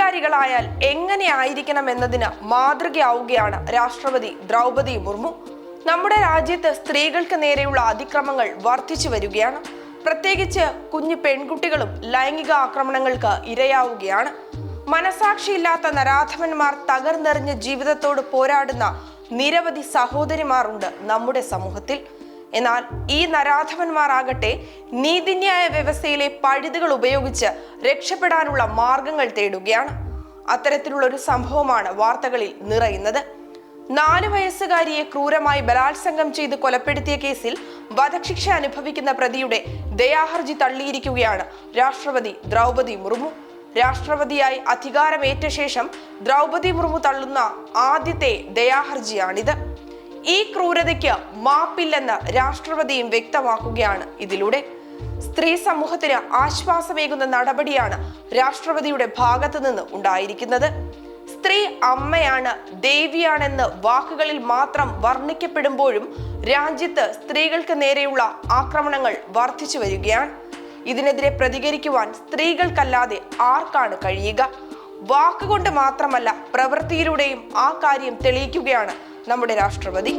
ഉണ്ടായാൽ എങ്ങനെ ആയിരിക്കണം എന്നതിന് മാതൃകയാവുകയാണ് രാഷ്ട്രപതി ദ്രൗപതി മുർമു. നമ്മുടെ രാജ്യത്ത് സ്ത്രീകൾക്ക് നേരെയുള്ള അതിക്രമങ്ങൾ വർദ്ധിച്ചു വരികയാണ്. പ്രത്യേകിച്ച് കുഞ്ഞു പെൺകുട്ടികളും ലൈംഗിക ആക്രമണങ്ങൾക്ക് ഇരയാവുകയാണ്. മനസാക്ഷിയില്ലാത്ത നരാധമന്മാർ തകർന്നെറിഞ്ഞ ജീവിതത്തോട് പോരാടുന്ന നിരവധി സഹോദരിമാരുണ്ട് നമ്മുടെ സമൂഹത്തിൽ. എന്നാൽ ഈ നരാധമന്മാരാകട്ടെ നീതിന്യായ വ്യവസ്ഥയിലെ പഴുതുകൾ ഉപയോഗിച്ച് രക്ഷപ്പെടാനുള്ള മാർഗങ്ങൾ തേടുകയാണ്. അത്തരത്തിലുള്ള ഒരു സംഭവമാണ് വാർത്തകളിൽ നിറയുന്നത്. നാല് വയസ്സുകാരിയെ ക്രൂരമായി ബലാത്സംഗം ചെയ്ത് കൊലപ്പെടുത്തിയ കേസിൽ വധശിക്ഷ അനുഭവിക്കുന്ന പ്രതിയുടെ ദയാഹർജി തള്ളിയിരിക്കുകയാണ് രാഷ്ട്രപതി ദ്രൗപതി മുർമു. രാഷ്ട്രപതിയായി അധികാരമേറ്റ ശേഷം ദ്രൗപതി മുർമു തള്ളുന്ന ആദ്യത്തെ ദയാഹർജിയാണിത്. ഈ ക്രൂരതയ്ക്ക് മാപ്പില്ലെന്ന് രാഷ്ട്രപതിയും വ്യക്തമാക്കുകയാണ് ഇതിലൂടെ. സ്ത്രീ സമൂഹത്തിന് ആശ്വാസമേകുന്ന നടപടിയാണ് രാഷ്ട്രപതിയുടെ ഭാഗത്തു നിന്ന് ഉണ്ടായിരിക്കുന്നത്. സ്ത്രീ അമ്മയാണ് ദേവിയാണെന്ന് വാക്കുകളിൽ മാത്രം വർണിക്കപ്പെടുമ്പോഴും രാജ്യത്ത് സ്ത്രീകൾക്ക് നേരെയുള്ള ആക്രമണങ്ങൾ വർദ്ധിച്ചു വരികയാണ്. ഇതിനെതിരെ പ്രതികരിക്കുവാൻ സ്ത്രീകൾക്കല്ലാതെ ആർക്കാണ് കഴിയുക? വാക്കുകൊണ്ട് മാത്രമല്ല പ്രവൃത്തിയിലൂടെയും ആ കാര്യം തെളിയിക്കുകയാണ് നമ്മുടെ രാഷ്ട്രപതി.